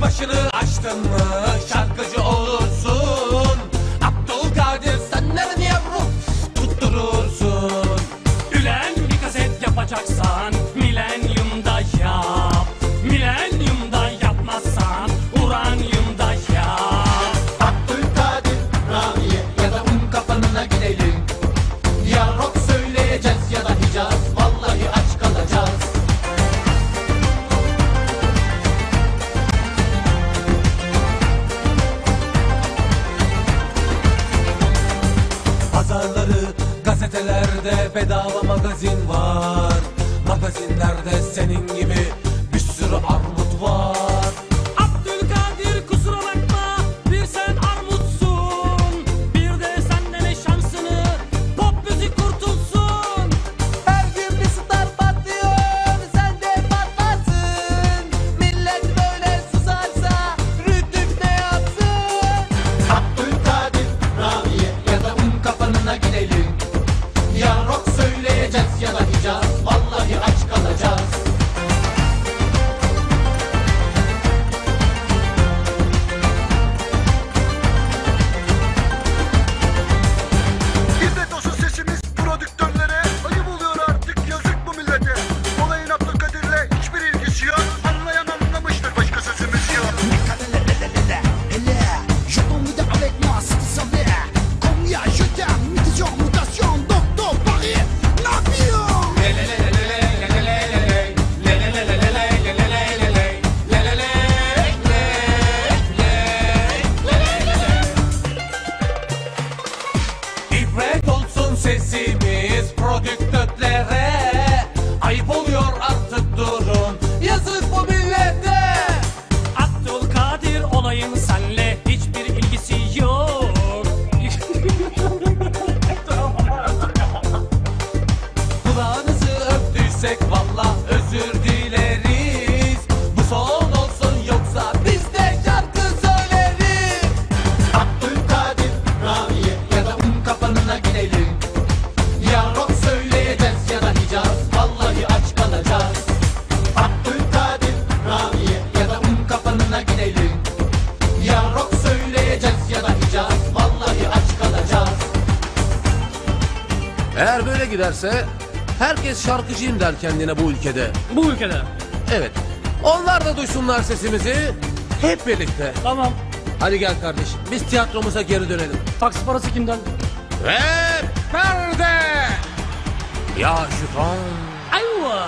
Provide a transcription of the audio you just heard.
başını açtın mı? Şarkıcı oğlu Bedava magazin var. Magazinlerde senin gibi bir sürü armut sesimiz prodüktötlere Ayıp oluyor artık durun. Yazık bu millete. Abdülkadir olayım senle Hiçbir ilgisi yok. Kulağınızı öptüysek var giderse herkes şarkıcıyım der kendine bu ülkede. Bu ülkede. Evet. Onlar da duysunlar sesimizi hep birlikte. Tamam. Hadi gel kardeş. Biz tiyatromuza geri dönelim. Taksi parası kimden? Ve perde. Ya şuton. Ayva.